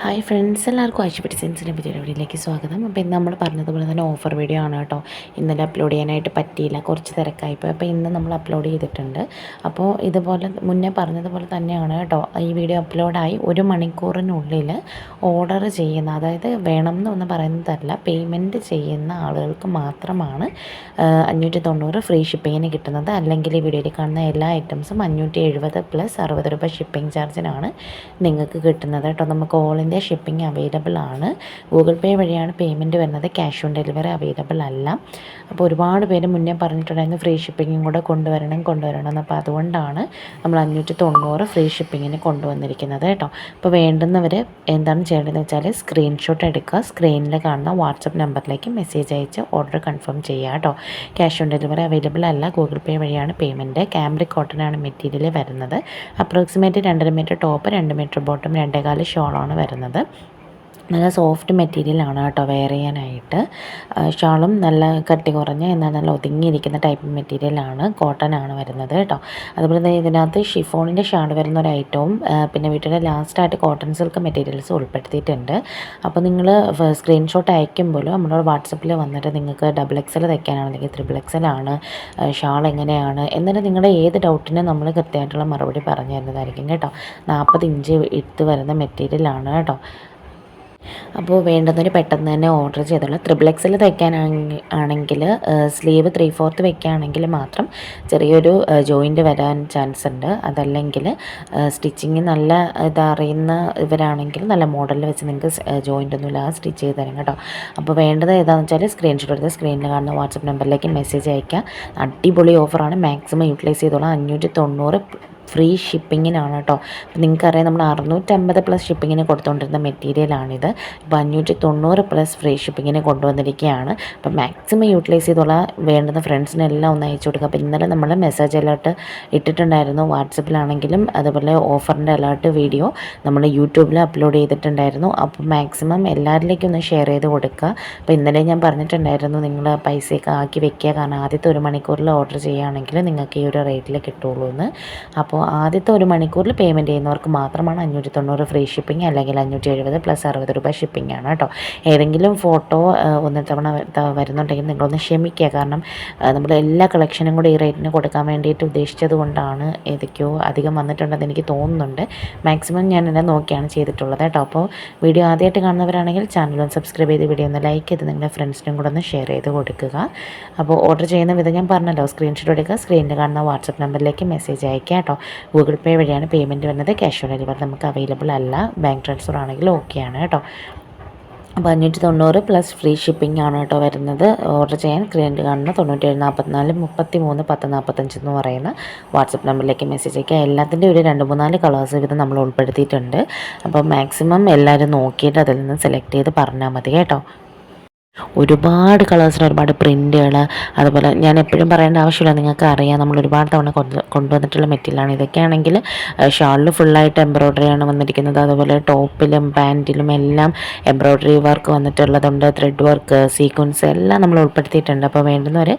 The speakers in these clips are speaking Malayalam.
ഹായ് ഫ്രണ്ട്സ് എല്ലാവർക്കും ആശുപത്രി സെൻസിന്റെ പുതിയ വീഡിയോയിലേക്ക് സ്വാഗതം. അപ്പോൾ ഇന്ന് നമ്മൾ പറഞ്ഞതുപോലെ തന്നെ ഓഫർ വീഡിയോ ആണ് കേട്ടോ. ഇന്നലെ അപ്ലോഡ് ചെയ്യാനായിട്ട് പറ്റിയില്ല കുറച്ച് തിരക്കായിപ്പോയി അപ്പോൾ ഇന്ന് നമ്മൾ അപ്ലോഡ് ചെയ്തിട്ടുണ്ട്. അപ്പോൾ ഇതുപോലെ മുന്നേ പറഞ്ഞതുപോലെ തന്നെയാണ് കേട്ടോ. ഈ വീഡിയോ അപ്ലോഡായി ഒരു മണിക്കൂറിനുള്ളിൽ ഓർഡർ ചെയ്യുന്ന അതായത് വേണം എന്ന് പറയുന്നതല്ല പേയ്മെന്റ് ചെയ്യുന്ന ആളുകൾക്ക് മാത്രമാണ് അഞ്ഞൂറ്റി തൊണ്ണൂറ് ഫ്രീ ഷിപ്പിങ്ങിന് കിട്ടുന്നത്. അല്ലെങ്കിൽ ഈ വീഡിയോയിൽ കാണുന്ന എല്ലാ ഐറ്റംസും അഞ്ഞൂറ്റി എഴുപത് പ്ലസ് അറുപത് രൂപ ഷിപ്പിംഗ് ചാർജിനാണ് നിങ്ങൾക്ക് കിട്ടുന്നത് കേട്ടോ. നമുക്ക് ഓൾ ഇന്ത്യ ഷിപ്പിംഗ് അവൈലബിൾ ആണ്. ഗൂഗിൾ പേ വഴിയാണ് പേയ്മെന്റ് വരുന്നത്. ക്യാഷ് ഓൺ ഡെലിവറി അവൈലബിൾ അല്ല. അപ്പോൾ ഒരുപാട് പേര് മുന്നേ പറഞ്ഞിട്ടുണ്ടായിരുന്നു ഫ്രീ ഷിപ്പിങ്ങും കൂടെ കൊണ്ടുവരണം കൊണ്ടുവരണം അപ്പോൾ അതുകൊണ്ടാണ് നമ്മൾ അഞ്ഞൂറ്റി തൊണ്ണൂറ് ഫ്രീ ഷിപ്പിങ്ങിന് കൊണ്ടുവന്നിരിക്കുന്നത് കേട്ടോ. അപ്പോൾ വേണ്ടുന്നവർ എന്താണ് ചെയ്യേണ്ടതെന്ന് വെച്ചാൽ സ്ക്രീൻഷോട്ട് എടുക്കുക. സ്ക്രീനിൽ കാണുന്ന വാട്സപ്പ് നമ്പറിലേക്ക് മെസ്സേജ് അയച്ച് ഓർഡർ കൺഫേം ചെയ്യുക കേട്ടോ. ക്യാഷ് ഓൺ ഡെലിവറി അവൈലബിൾ അല്ല. ഗൂഗിൾ പേ വഴിയാണ് പേയ്മെന്റ് ക്യാമറി കോട്ടനാണ് മെറ്റീരിയൽ വരുന്നത്. അപ്രോക്സിമേറ്റ് രണ്ടര മീറ്റർ ടോപ്പ് രണ്ട് മീറ്റർ ബോട്ടം രണ്ടേകാൽ ഷോളാണ് വരുന്നത്. ഉണ്ടാക്കുന്നത് നല്ല സോഫ്റ്റ് മെറ്റീരിയലാണ് കേട്ടോ വെയർ ചെയ്യാനായിട്ട്. ഷാളും നല്ല കട്ടി കുറഞ്ഞ എന്നാൽ നല്ല ഒതുങ്ങിയിരിക്കുന്ന ടൈപ്പ് മെറ്റീരിയലാണ് കോട്ടൺ ആണ് വരുന്നത് കേട്ടോ. അതുപോലെ തന്നെ ഇതിനകത്ത് ഷിഫോണിന്റെ ഷാൾ വരുന്ന ഒരു ഐറ്റവും പിന്നെ വീട്ടിലെ ലാസ്റ്റായിട്ട് കോട്ടൺ സിൽക്ക് മെറ്റീരിയൽസ് ഉൾപ്പെടുത്തിയിട്ടുണ്ട്. അപ്പോൾ നിങ്ങൾ സ്ക്രീൻഷോട്ട് അയക്കുമ്പോൾ നമ്മളോട് വാട്സപ്പിൽ വന്നിട്ട് നിങ്ങൾക്ക് ഡബിൾ എക്സൽ തയ്ക്കാനാണെങ്കിൽ ത്രിബിൾ എക്സൽ ആണ് ഷാൾ എങ്ങനെയാണ് എന്നിട്ട് നിങ്ങളുടെ ഏത് ഡൗട്ടിനും നമ്മൾ കൃത്യമായിട്ടുള്ള മറുപടി പറഞ്ഞു തരുന്നതായിരിക്കും കേട്ടോ. നാൽപ്പത് ഇഞ്ച് ഇട്ട് വരുന്ന മെറ്റീരിയലാണ് കേട്ടോ. അപ്പോൾ വേണ്ടുന്നവർ പെട്ടെന്ന് തന്നെ ഓർഡർ ചെയ്തോളൂ. ത്രിബിൾ എക്സിൽ തയ്ക്കാനാണെങ്കിൽ ആണെങ്കിൽ സ്ലീവ് ത്രീ ഫോർത്ത് വെക്കുകയാണെങ്കിൽ മാത്രം ചെറിയൊരു ജോയിന്റ് വരാൻ ചാൻസ് ഉണ്ട്. അതല്ലെങ്കിൽ സ്റ്റിച്ചിങ് നല്ല ഇതറിയുന്ന ഇവരാണെങ്കിൽ നല്ല മോഡലിൽ വെച്ച് നിങ്ങൾക്ക് ജോയിന്റ് ഒന്നുമില്ല സ്റ്റിച്ച് ചെയ്ത് തരാം കേട്ടോ. അപ്പോൾ വേണ്ടത് ഏതാണെന്ന് വെച്ചാൽ സ്ക്രീൻഷോട്ട് എടുത്ത് സ്ക്രീനിൽ കാണുന്ന വാട്സപ്പ് നമ്പറിലേക്ക് മെസ്സേജ് അയക്കുക അടിപൊളി ഓഫറാണ് മാക്സിമം യൂട്ടിലൈസ് ചെയ്തോളാം. അഞ്ഞൂറ്റി തൊണ്ണൂറ് ഫ്രീ ഷിപ്പിങ്ങിനാണ് കേട്ടോ. അപ്പോൾ നിങ്ങൾക്കറിയാം നമ്മൾ അറുന്നൂറ്റമ്പത് പ്ലസ് ഷിപ്പിങ്ങിന് കൊടുത്തുകൊണ്ടിരുന്ന മെറ്റീരിയലാണിത് ഇപ്പോൾ അഞ്ഞൂറ്റി തൊണ്ണൂറ് പ്ലസ് ഫ്രീ ഷിപ്പിങ്ങിന് കൊണ്ടുവന്നിരിക്കുകയാണ് അപ്പോൾ മാക്സിമം യൂട്ടിലൈസ് ചെയ്തുള്ള വേണ്ടുന്ന ഫ്രണ്ട്സിനെല്ലാം ഒന്ന് അയച്ചു കൊടുക്കുക. അപ്പോൾ ഇന്നലെ നമ്മൾ മെസ്സേജ് അലേർട്ട് ഇട്ടിട്ടുണ്ടായിരുന്നു. വാട്സപ്പിലാണെങ്കിലും അതുപോലെ ഓഫറിന്റെ അലേർട്ട് വീഡിയോ നമ്മൾ യൂട്യൂബിൽ അപ്ലോഡ് ചെയ്തിട്ടുണ്ടായിരുന്നു. അപ്പോൾ മാക്സിമം എല്ലാവരിലേക്കും ഒന്ന് ഷെയർ ചെയ്ത് കൊടുക്കുക. അപ്പോൾ ഇന്നലെ ഞാൻ പറഞ്ഞിട്ടുണ്ടായിരുന്നു നിങ്ങൾ പൈസയൊക്കെ ആക്കി വെക്കുക. കാരണം ആദ്യത്തെ ഒരു മണിക്കൂറിൽ ഓർഡർ ചെയ്യുകയാണെങ്കിൽ നിങ്ങൾക്ക് ഈ ഒരു റേറ്റിൽ കിട്ടുള്ളൂ എന്ന്. അപ്പോൾ അപ്പോൾ ആദ്യത്തെ ഒരു മണിക്കൂറിൽ പേയ്മെന്റ് ചെയ്യുന്നവർക്ക് മാത്രമാണ് അഞ്ഞൂറ്റി തൊണ്ണൂറ് ഫ്രീ ഷിപ്പിംഗ് അല്ലെങ്കിൽ അഞ്ഞൂറ്റി എഴുപത് പ്ലസ് അറുപത് രൂപ ഷിപ്പിംഗ് ആണ് കേട്ടോ. ഏതെങ്കിലും ഫോട്ടോ ഒന്ന് തവണ വരുന്നുണ്ടെങ്കിൽ നിങ്ങളൊന്ന് ക്ഷമിക്കുക. കാരണം നമ്മൾ എല്ലാ കളക്ഷനും കൂടി ഈ റേറ്റിന് കൊടുക്കാൻ വേണ്ടിയിട്ട് ഉദ്ദേശിച്ചത് കൊണ്ടാണ് ഏതൊക്കെയോ അധികം വന്നിട്ടുണ്ടെന്ന് എനിക്ക് തോന്നുന്നുണ്ട്. മാക്സിമം ഞാൻ എന്നെ നോക്കിയാണ് ചെയ്തിട്ടുള്ളത് കേട്ടോ. അപ്പോൾ വീഡിയോ ആദ്യമായിട്ട് കാണുന്നവരാണെങ്കിൽ ചാനലും സബ്സ്ക്രൈബ് ചെയ്ത് വീഡിയോ ഒന്ന് ലൈക്ക് ചെയ്ത് നിങ്ങളുടെ ഫ്രണ്ട്സിനും കൂടെ ഒന്ന് ഷെയർ ചെയ്ത് കൊടുക്കുക. അപ്പോൾ ഓർഡർ ചെയ്യുന്ന വിധം ഞാൻ പറഞ്ഞല്ലോ സ്ക്രീൻഷോട്ട് എടുക്കുക സ്ക്രീനിൽ കാണുന്ന വാട്സപ്പ് നമ്പറിലേക്ക് മെസ്സേജ് അയക്കുക കേട്ടോ. ഗൂഗിൾ പേ വഴിയാണ് പേയ്മെന്റ് വരുന്നത്. ക്യാഷ് ഓൺ ഡെലിവറി നമുക്ക് അവൈലബിൾ അല്ല. ബാങ്ക് ട്രാൻസ്ഫർ ആണെങ്കിൽ ഓക്കെയാണ് കേട്ടോ. അപ്പോൾ അഞ്ഞൂറ്റി തൊണ്ണൂറ് പ്ലസ് ഫ്രീ ഷിപ്പിംഗ് ആണ് കേട്ടോ വരുന്നത്. ഓർഡർ ചെയ്യാൻ സ്ക്രീനിൽ കാണുന്ന തൊണ്ണൂറ്റേഴ് നാൽപ്പത്തിനാല് മുപ്പത്തി മൂന്ന് പത്ത് നാൽപ്പത്തഞ്ച് എന്ന് പറയുന്ന വാട്സപ്പ് നമ്പറിലേക്ക് മെസ്സേജ് അയക്കുക എല്ലാത്തിന്റെ ഒരു രണ്ട് മൂന്നാൽ കളേഴ്സ് ഇത് നമ്മൾ ഉൾപ്പെടുത്തിയിട്ടുണ്ട്. അപ്പോൾ മാക്സിമം എല്ലാവരും നോക്കിയിട്ട് അതിൽ നിന്ന് സെലക്ട് ചെയ്ത് പറഞ്ഞാൽ മതി കേട്ടോ. ഒരുപാട് കളേഴ്സിന് ഒരുപാട് പ്രിന്റുകൾ അതുപോലെ ഞാൻ എപ്പോഴും പറയേണ്ട ആവശ്യമില്ല നിങ്ങൾക്ക് അറിയാം നമ്മൾ ഒരുപാട് തവണ കൊണ്ടുവന്നിട്ടുള്ള മെറ്റീരിയലാണ് ഇതൊക്കെയാണെങ്കിൽ ഷാളിൽ ഫുള്ളായിട്ട് ആണ് വന്നിരിക്കുന്നത്. അതുപോലെ ടോപ്പിലും പാന്റിലും എല്ലാം എംബ്രോയിഡറി വർക്ക് വന്നിട്ടുള്ളതുണ്ട്. ത്രെഡ് വർക്ക് സീക്വൻസ് എല്ലാം നമ്മൾ ഉൾപ്പെടുത്തിയിട്ടുണ്ട്. അപ്പോൾ വേണ്ടുന്നവർ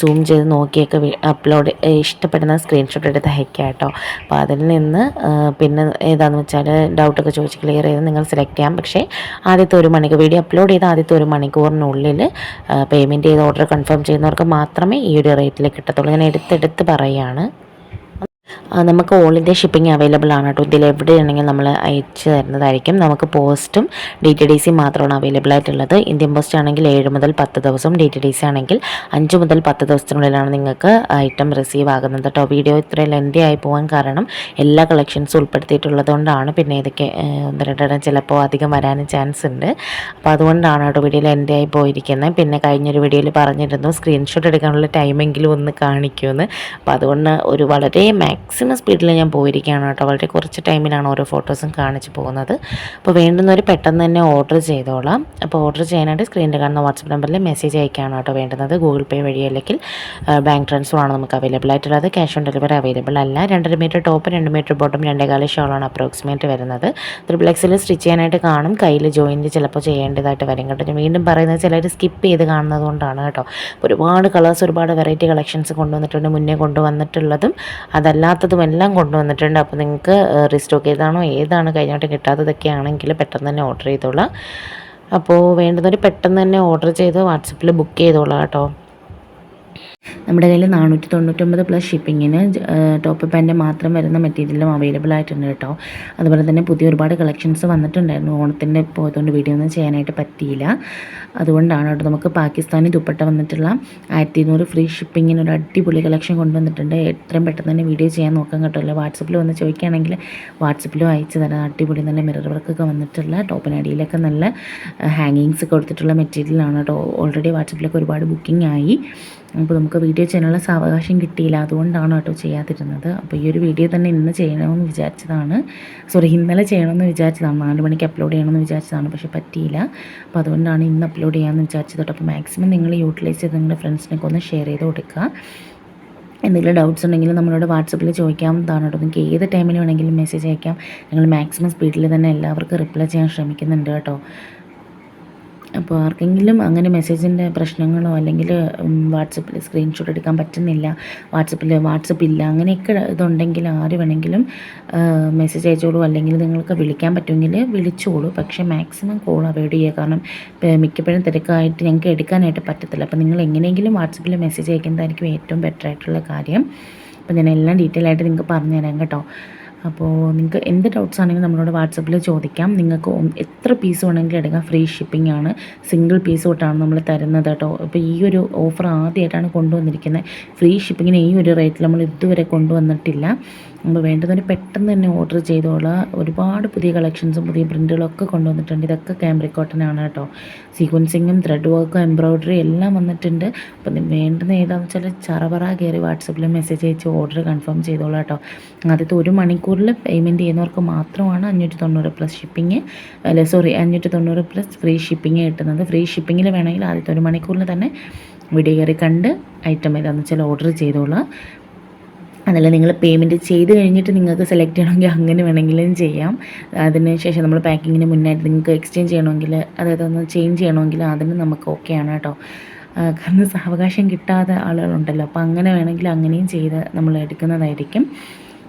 സൂം ചെയ്ത് നോക്കിയൊക്കെ അപ്ലോഡ് ഇഷ്ടപ്പെടുന്ന സ്ക്രീൻഷോട്ട് എടുത്ത് അയക്കാം കേട്ടോ. അപ്പോൾ അതിൽ നിന്ന് പിന്നെ ഏതാണെന്ന് വെച്ചാൽ ഡൗട്ടൊക്കെ ചോദിച്ച് ക്ലിയർ ചെയ്ത് നിങ്ങൾ സെലക്ട് ചെയ്യാം. പക്ഷേ ആദ്യത്തെ ഒരു മണിക്കൂർ വീഡിയോ അപ്ലോഡ് ചെയ്ത് ആദ്യത്തെ ഒരു മണിക്കൂർ മണിക്കൂറിനുള്ളിൽ പേയ്മെന്റ് ചെയ്ത് ഓർഡർ കൺഫേം ചെയ്യുന്നവർക്ക് മാത്രമേ ഈ ഒരു റേറ്റിൽ കിട്ടത്തുള്ളൂ. ഞാൻ എടുത്തെടുത്ത് പറയുകയാണ് നമുക്ക് ഓൾ ഇന്ത്യ ഷിപ്പിംഗ് അവൈലബിൾ ആണ് കേട്ടോ. ഇതിൽ എവിടെയാണെങ്കിൽ നമ്മൾ അയച്ചു തരുന്നതായിരിക്കും. നമുക്ക് പോസ്റ്റും ഡി ടി ഡി സി മാത്രമാണ് അവൈലബിൾ ആയിട്ടുള്ളത്. ഇന്ത്യൻ പോസ്റ്റ് ആണെങ്കിൽ ഏഴ് മുതൽ പത്ത് ദിവസം ഡി ടി ഡി സി ആണെങ്കിൽ അഞ്ച് മുതൽ പത്ത് ദിവസത്തിനുള്ളിലാണ് നിങ്ങൾക്ക് ഐറ്റം റിസീവ് ആകുന്നത് കേട്ടോ. വീഡിയോ ഇത്ര ലെന്തി ആയി പോകാൻ കാരണം എല്ലാ കളക്ഷൻസും ഉൾപ്പെടുത്തിയിട്ടുള്ളത് കൊണ്ടാണ് പിന്നെ ഇതൊക്കെ ഒന്ന് രണ്ടെണ്ണം ചിലപ്പോൾ അധികം വരാനും ചാൻസ് ഉണ്ട്. അപ്പോൾ അതുകൊണ്ടാണ് കേട്ടോ വീഡിയോ ലെന്തി ആയി പോയിരിക്കുന്നത്. പിന്നെ കഴിഞ്ഞൊരു വീഡിയോയിൽ പറഞ്ഞിരുന്നു സ്ക്രീൻഷോട്ട് എടുക്കാനുള്ള ടൈമെങ്കിലും ഒന്ന് കാണിക്കുമെന്ന്. അപ്പോൾ അതുകൊണ്ട് ഒരു വളരെ മാക്സ് മാക്സിമം സ്പീഡിൽ ഞാൻ പോയിരിക്കുകയാണ് കേട്ടോ. വളരെ കുറച്ച് ടൈമിലാണ് ഓരോ ഫോട്ടോസും കാണിച്ചു പോകുന്നത്. അപ്പോൾ വേണ്ടുന്നവർ പെട്ടെന്ന് തന്നെ ഓർഡർ ചെയ്തോളാം. അപ്പോൾ ഓർഡർ ചെയ്യാനായിട്ട് സ്ക്രീനിൽ കാണുന്ന വാട്സപ്പ് നമ്പറിൽ മെസ്സേജ് അയക്കുകയാണ് കേട്ടോ വേണ്ടുന്നത്. ഗൂഗിൾ പേ വഴി അല്ലെങ്കിൽ ബാങ്ക് ട്രാൻസ്ഫർ ആണ് നമുക്ക് അവൈലബിൾ ആയിട്ടുള്ളത്. ക്യാഷ് ഓൺ ഡെലിവറി അവൈലബിൾ അല്ല. രണ്ടര മീറ്റർ ടോപ്പ് രണ്ട് മീറ്റർ ബോട്ടം രണ്ടേകാല ഷോളാണ് അപ്രോക്സിമേറ്റ് വരുന്നത്. ത്രിപ്ലെക്സിൽ സ്റ്റിച്ച് ചെയ്യാനായിട്ട് കാണും. കയ്യിൽ ജോയിന്റ് ചിലപ്പോൾ ചെയ്യേണ്ടതായിട്ട് വരും കേട്ടോ. ഞാൻ വീണ്ടും പറയുന്നത് ചിലർ സ്കിപ്പ് ചെയ്ത് കാണുന്നത് കൊണ്ടാണ് കേട്ടോ. ഒരുപാട് കളേഴ്സ് ഒരുപാട് വെറൈറ്റി കളക്ഷൻസ് കൊണ്ടുവന്നിട്ടുണ്ട് മുന്നേ കൊണ്ടുവന്നിട്ടുള്ളതും. അതല്ലാത്ത കിട്ടാത്തതും എല്ലാം കൊണ്ടുവന്നിട്ടുണ്ട്. അപ്പോൾ നിങ്ങൾക്ക് റീസ്റ്റോക്ക് ചെയ്താണോ ഏതാണ് കഴിഞ്ഞിട്ട് കിട്ടാത്തതൊക്കെ ആണെങ്കിൽ പെട്ടെന്ന് തന്നെ ഓർഡർ ചെയ്തോളാം. അപ്പോൾ വേണ്ടുന്നവർ പെട്ടെന്ന് തന്നെ ഓർഡർ ചെയ്ത് വാട്സപ്പിൽ ബുക്ക് ചെയ്തോളാം കേട്ടോ. നമ്മുടെ കയ്യിൽ നാനൂറ്റി തൊണ്ണൂറ്റൊമ്പത് പ്ലസ് ഷിപ്പിങ്ങിന് ടോപ്പ് പാന്റ് മാത്രം വരുന്ന മെറ്റീരിയലും അവൈലബിൾ ആയിട്ടുണ്ട് കേട്ടോ. അതുപോലെ തന്നെ പുതിയ ഒരുപാട് കളക്ഷൻസ് വന്നിട്ടുണ്ടായിരുന്നു. ഓണത്തിന്റെ പോയതുകൊണ്ട് വീഡിയോ ഒന്നും ചെയ്യാനായിട്ട് പറ്റിയില്ല. അതുകൊണ്ടാണ് കേട്ടോ നമുക്ക് പാകിസ്ഥാനി ദുപ്പട്ട വന്നിട്ടുള്ള ആയിരത്തി ഇരുന്നൂറ് ഫ്രീ ഷിപ്പിങ്ങിന് ഒരു അടിപൊളി കളക്ഷൻ കൊണ്ടുവന്നിട്ടുണ്ട്. എത്രയും പെട്ടെന്ന് തന്നെ വീഡിയോ ചെയ്യാൻ നോക്കാൻ കേട്ടോ. അല്ലേ? വാട്സപ്പിൽ വന്ന് ചോദിക്കുകയാണെങ്കിൽ വാട്സപ്പിലും അയച്ചു തരാം. അടിപൊളി നല്ല മിറർ വർക്കൊക്കെ വന്നിട്ടുള്ള ടോപ്പിനടിയിലൊക്കെ നല്ല ഹാങ്ങിങ്സ് കൊടുത്തിട്ടുള്ള മെറ്റീരിയലാണ് കേട്ടോ. ഓൾറെഡി വാട്സപ്പിലൊക്കെ ഒരുപാട് ബുക്കിംഗ് ആയി. അപ്പോൾ നമുക്ക് വീഡിയോ ചെയ്യാനുള്ള സാവകാശം കിട്ടിയില്ല. അതുകൊണ്ടാണ് കേട്ടോ ചെയ്യാതിരുന്നത്. അപ്പോൾ ഈ ഒരു വീഡിയോ തന്നെ ഇന്ന് ചെയ്യണമെന്ന് വിചാരിച്ചതാണ്. സോറി ഇന്നലെ ചെയ്യണമെന്ന് വിചാരിച്ചതാണ്. നാല് മണിക്ക് അപ്ലോഡ് ചെയ്യണമെന്ന് വിചാരിച്ചതാണ്. പക്ഷേ പറ്റിയില്ല. അപ്പോൾ അതുകൊണ്ടാണ് ഇന്ന് അപ്ലോഡ് ചെയ്യാമെന്ന് വിചാരിച്ചത് കേട്ടോ. അപ്പോൾ മാക്സിമം നിങ്ങൾ യൂട്ടിലൈസ് ചെയ്ത് നിങ്ങളുടെ ഫ്രണ്ട്സിനൊക്കെ ഒന്ന് ഷെയർ ചെയ്ത് കൊടുക്കുക. എന്തെങ്കിലും ഡൗട്ട്സ് ഉണ്ടെങ്കിലും നമ്മളോട് വാട്സപ്പിൽ ചോദിക്കാവുന്നതാണ് കേട്ടോ. നിങ്ങൾക്ക് ഏത് ടൈമിൽ വേണമെങ്കിലും മെസ്സേജ് അയക്കാം. ഞങ്ങൾ മാക്സിമം സ്പീഡിൽ തന്നെ എല്ലാവർക്കും റിപ്ലൈ ചെയ്യാൻ ശ്രമിക്കുന്നുണ്ട് കേട്ടോ. അപ്പോൾ ആർക്കെങ്കിലും അങ്ങനെ മെസ്സേജിന്റെ പ്രശ്നങ്ങളോ അല്ലെങ്കിൽ വാട്സപ്പിൽ സ്ക്രീൻഷോട്ട് എടുക്കാൻ പറ്റുന്നില്ല വാട്സപ്പിൽ വാട്സപ്പ് ഇല്ല അങ്ങനെയൊക്കെ ഇതുണ്ടെങ്കിൽ ആര് വേണമെങ്കിലും മെസ്സേജ് അയച്ചോളൂ. അല്ലെങ്കിൽ നിങ്ങൾക്ക് വിളിക്കാൻ പറ്റുമെങ്കിൽ വിളിച്ചോളൂ. പക്ഷേ മാക്സിമം കോൾ അവോയ്ഡ് ചെയ്യുക. കാരണം മിക്കപ്പോഴും തിരക്കായിട്ട് ഞങ്ങൾക്ക് എടുക്കാനായിട്ട് പറ്റത്തില്ല. അപ്പോൾ നിങ്ങൾ എങ്ങനെയെങ്കിലും വാട്സപ്പിൽ മെസ്സേജ് അയക്കുന്നതായിരിക്കും ഏറ്റവും ബെറ്റർ ആയിട്ടുള്ള കാര്യം. അപ്പോൾ ഞാൻ എല്ലാം ഡീറ്റെയിൽ ആയിട്ട് നിങ്ങൾക്ക് പറഞ്ഞുതരാം കേട്ടോ. അപ്പോൾ നിങ്ങൾക്ക് എന്ത് ഡൗട്ട്സ് ആണെങ്കിലും നമ്മളോട് വാട്സപ്പിൽ ചോദിക്കാം. നിങ്ങൾക്ക് എത്ര പീസ് വേണമെങ്കിലും എടുക്കാം. ഫ്രീ ഷിപ്പിംഗ് ആണ്. സിംഗിൾ പീസ് തൊട്ടാണ് നമ്മൾ തരുന്നത് കേട്ടോ അപ്പോൾ ഈ ഒരു ഓഫർ ആദ്യമായിട്ടാണ് കൊണ്ടുവന്നിരിക്കുന്നത് ഫ്രീ ഷിപ്പിങ്ങിന് ഈ ഒരു റേറ്റിൽ നമ്മൾ ഇതുവരെ കൊണ്ടുവന്നിട്ടില്ല. നമ്മൾ വേണ്ടതിന് പെട്ടെന്ന് തന്നെ ഓർഡർ ചെയ്തോളാം. ഒരുപാട് പുതിയ കളക്ഷൻസും പുതിയ പ്രിന്റുകളൊക്കെ കൊണ്ടുവന്നിട്ടുണ്ട്. ഇതൊക്കെ ക്യാമറി കോട്ടനാണ് കേട്ടോ സീക്വൻസിങ്ങും ത്രെഡ് വർക്കും എംബ്രോയ്ഡറി എല്ലാം വന്നിട്ടുണ്ട്. അപ്പം വേണ്ടുന്ന ഏതാണെന്ന് വെച്ചാൽ ചറപറ കയറി വാട്സപ്പിൽ മെസ്സേജ് അയച്ച് ഓർഡർ കൺഫേം ചെയ്തോളാം കേട്ടോ ആദ്യത്തെ ഒരു മണിക്കൂറിൽ പേയ്മെന്റ് ചെയ്യുന്നവർക്ക് മാത്രമാണ് അഞ്ഞൂറ്റി തൊണ്ണൂറ് പ്ലസ് ഷിപ്പിംഗ് അല്ല സോറി അഞ്ഞൂറ്റി തൊണ്ണൂറ് പ്ലസ് ഫ്രീ ഷിപ്പിംഗ് കിട്ടുന്നത് ഫ്രീ ഷിപ്പിങ്ങിൽ വേണമെങ്കിൽ ആദ്യത്തെ ഒരു മണിക്കൂറിൽ തന്നെ വീഡിയോ കയറി കണ്ട് ഐറ്റം ഏതാണെന്ന് വെച്ചാൽ ഓർഡർ ചെയ്തോളാം. അതല്ല നിങ്ങൾ പേയ്മെന്റ് ചെയ്ത് കഴിഞ്ഞിട്ട് നിങ്ങൾക്ക് സെലക്ട് ചെയ്യണമെങ്കിൽ അങ്ങനെ വേണമെങ്കിലും ചെയ്യാം. അതിന് ശേഷം നമ്മൾ പാക്കിങ്ങിന് മുന്നായിട്ട് നിങ്ങൾക്ക് എക്സ്ചേഞ്ച് ചെയ്യണമെങ്കിൽ അതായത് ഒന്ന് ചേഞ്ച് ചെയ്യണമെങ്കിൽ അതിന് നമുക്ക് ഓക്കെയാണ് കേട്ടോ. കാരണം സാവകാശം കിട്ടാത്ത ആളുകളുണ്ടല്ലോ. അപ്പോൾ അങ്ങനെ വേണമെങ്കിൽ അങ്ങനെയും ചെയ്ത് നമ്മൾ എടുക്കുന്നതായിരിക്കും.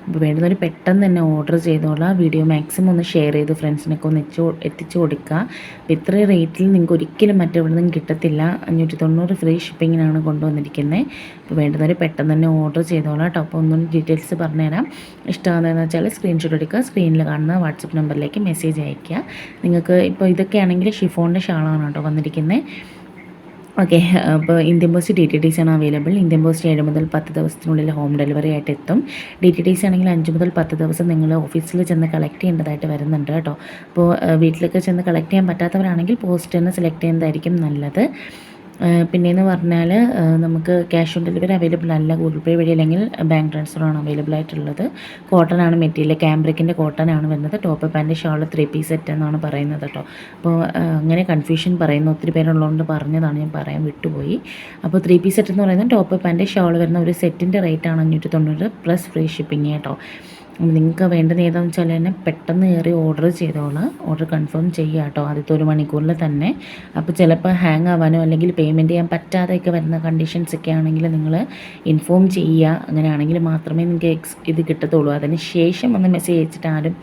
അപ്പോൾ വേണ്ടുന്നവർ പെട്ടെന്ന് തന്നെ ഓർഡർ ചെയ്തോളാം. വീഡിയോ മാക്സിമം ഒന്ന് ഷെയർ ചെയ്ത് ഫ്രണ്ട്സിനൊക്കെ ഒന്ന് എത്തിച്ചു എത്തിച്ചു കൊടുക്കുക. അപ്പോൾ ഇത്രയും റേറ്റിൽ നിങ്ങൾക്ക് ഒരിക്കലും മറ്റെവിടെ നിന്നും കിട്ടത്തില്ല. അഞ്ഞൂറ്റി തൊണ്ണൂറ് ഫ്രീ ഷിപ്പിങ്ങിനാണ് കൊണ്ടുവന്നിരിക്കുന്നത് അപ്പോൾ വേണ്ടുന്നവർ പെട്ടെന്ന് തന്നെ ഓർഡർ ചെയ്തോളാം കേട്ടോ. അപ്പോൾ ഒന്നും ഡീറ്റെയിൽസ് പറഞ്ഞുതരാം. ഇഷ്ടമാകുന്നതെന്ന് വെച്ചാൽ സ്ക്രീൻഷോട്ട് എടുക്കുക. സ്ക്രീനിൽ കാണുന്ന വാട്സപ്പ് നമ്പറിലേക്ക് മെസ്സേജ് അയയ്ക്കുക. നിങ്ങൾക്ക് ഇപ്പോൾ ഇതൊക്കെയാണെങ്കിൽ ഷിഫോണിന്റെ ഷാളാണ് കേട്ടോ വന്നിരിക്കുന്നത് ഓക്കെ അപ്പോൾ Indian Post D T T C ആണ് അവൈലബിൾ ഇന്ത്യൻ പോസ്റ്റ് ഏഴ് മുതൽ പത്ത് ദിവസത്തിനുള്ളിൽ ഹോം ഡെലിവറി ആയിട്ട് എത്തും. ഡി ടി ടി സി ആണെങ്കിൽ അഞ്ച് മുതൽ പത്ത് ദിവസം നിങ്ങൾ ഓഫീസിൽ ചെന്ന് കളക്ട് ചെയ്യേണ്ടതായിട്ട് വരുന്നുണ്ട് കേട്ടോ. അപ്പോൾ വീട്ടിലൊക്കെ ചെന്ന് കളക്ട് ചെയ്യാൻ പറ്റാത്തവരാണെങ്കിൽ പോസ്റ്റ് തന്നെ സെലക്ട് ചെയ്യുന്നതായിരിക്കും നല്ലത്. പിന്നെയെന്ന് പറഞ്ഞാൽ നമുക്ക് ക്യാഷ് ഓൺ ഡെലിവറി അവൈലബിൾ അല്ല. ഗൂഗിൾ പേ വഴി അല്ലെങ്കിൽ ബാങ്ക് ട്രാൻസ്ഫറാണ് അവൈലബിൾ ആയിട്ടുള്ളത്. കോട്ടൺ ആണ് മെറ്റീരിയൽ. ക്യാമ്പ്രിക്കിന്റെ കോട്ടൺ ആണ് വരുന്നത്. Top pant shawl three piece set എന്നാണ് പറയുന്നത് കേട്ടോ. അപ്പോൾ അങ്ങനെ കൺഫ്യൂഷൻ പറയുന്ന ഒത്തിരി പേരുള്ളതുകൊണ്ട് പറഞ്ഞതാണ് ഞാൻ പറയാൻ വിട്ടുപോയി. അപ്പോൾ ത്രീ പീസ് സെറ്റ് എന്ന് പറയുന്നത് ടോപ്പ് പാന്റ് ഷോൾ വരുന്ന ഒരു സെറ്റിന്റെ റേറ്റ് ആണ് അഞ്ഞൂറ്റി തൊണ്ണൂറ് പ്ലസ് ഫ്രീ ഷിപ്പിംഗ് കേട്ടോ. നിങ്ങൾക്ക് വേണ്ടത് ഏതാണെന്ന് വെച്ചാൽ തന്നെ പെട്ടെന്ന് കയറി ഓർഡർ ചെയ്തോളാം. ഓർഡർ കൺഫേം ചെയ്യുക കേട്ടോ ആദ്യത്തെ ഒരു മണിക്കൂറിൽ തന്നെ. അപ്പോൾ ചിലപ്പോൾ ഹാങ് ആവാനോ അല്ലെങ്കിൽ പേയ്മെന്റ് ചെയ്യാൻ പറ്റാതെയൊക്കെ വരുന്ന കണ്ടീഷൻസ് ഒക്കെ ആണെങ്കിൽ നിങ്ങൾ ഇൻഫോം ചെയ്യുക അങ്ങനെയാണെങ്കിൽ മാത്രമേ നിങ്ങൾക്ക് എക്സ് ഇത് കിട്ടത്തുള്ളൂ. അതിന് ശേഷം ഒന്ന് മെസ്സേജ് അയച്ചിട്ട് ആരും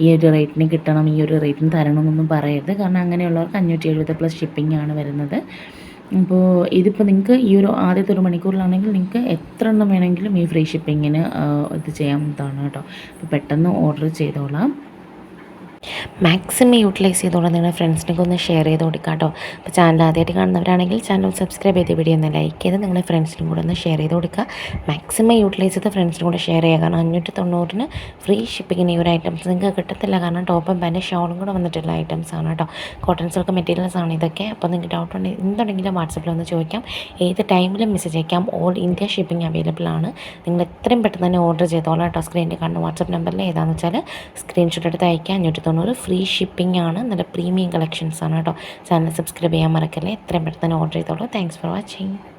ഈ ഒരു റേറ്റിന് കിട്ടണം ഈ ഒരു റേറ്റിന് തരണമെന്നൊന്നും പറയരുത്. കാരണം അങ്ങനെയുള്ളവർക്ക് അഞ്ഞൂറ്റി എഴുപത് പ്ലസ് ഷിപ്പിംഗ് ആണ് വരുന്നത്. അപ്പോൾ ഇതിപ്പോൾ നിങ്ങൾക്ക് ഈ ഒരു ആദ്യത്തെ ഒരു മണിക്കൂറിലാണെങ്കിൽ നിങ്ങൾക്ക് എത്ര എണ്ണം വേണമെങ്കിലും ഈ ഫ്രീ ഷിപ്പിങ്ങിന് ഇത് ചെയ്യാവുന്നതാണ് കേട്ടോ. അപ്പോൾ പെട്ടെന്ന് ഓർഡർ ചെയ്തോളാം. മാക്സിമം യൂട്ടിലൈസ് ചെയ്തോളാം. നിങ്ങളുടെ ഫ്രണ്ട്സിനൊക്കെ ഒന്ന് ഷെയർ ചെയ്ത് കൊടുക്കാട്ടോ അപ്പോൾ ചാനൽ ആദ്യമായിട്ട് കാണുന്നവരാണെങ്കിൽ ചാനൽ സബ്സ്ക്രൈബ് ചെയ്ത് വീഡിയോ ഒന്ന് ലൈക്ക് ചെയ്ത് നിങ്ങളുടെ ഫ്രണ്ട്സിനും കൂടെ ഒന്ന് ഷെയർ ചെയ്ത് കൊടുക്കുക മാക്സിമം യൂട്ടിലൈസ് ചെയ്ത് ഫ്രണ്ട്സിനും കൂടെ ഷെയർ ചെയ്യുക കാരണം അഞ്ഞൂറ്റി തൊണ്ണൂറിന് ഫ്രീ ഷിപ്പിങ്ങിന് ഈ ഒരു ഐറ്റംസ് നിങ്ങൾക്ക് കിട്ടത്തില്ല. കാരണം ടോപ്പും പാന്റെ ഷോളും കൂടെ വന്നിട്ടുള്ള ഐറ്റംസ് ആണ് കേട്ടോ. കോട്ടൺ സിൽക്ക് മെറ്റീരിയൽസ് ആണ് ഇതൊക്കെ. അപ്പോൾ നിങ്ങൾക്ക് ഡൗട്ട് ഉണ്ടെങ്കിൽ എന്തുണ്ടെങ്കിലും വാട്സപ്പിൽ ഒന്ന് ചോദിക്കാം. ഏത് ടൈമിലും മെസ്സേജ് അയക്കാം. ഓൾ ഇന്ത്യ ഷിപ്പിംഗ് അവൈലബിൾ ആണ്. നിങ്ങൾ എത്രയും പെട്ടെന്ന് തന്നെ ഓർഡർ ചെയ്തോളാം കേട്ടോ. സ്ക്രീനിൽ കാണുന്ന വാട്സപ്പ് നമ്പറിൽ ഏതാണെന്ന് വെച്ചാൽ സ്ക്രീൻഷോട്ട് എടുത്ത് അയക്കാം അഞ്ഞൂറ്റി തൊണ്ണൂറ് ഫ്രീ ഷിപ്പിംഗ് ആണ്. നല്ല പ്രീമിയം കളക്ഷൻസ് ആണ് കേട്ടോ. ചാനൽ സബ്സ്ക്രൈബ് ചെയ്യാൻ മറക്കല്ലേ. എത്രയും പെട്ടെന്ന് ഓർഡർ ചെയ്തോളൂ. Thanks for watching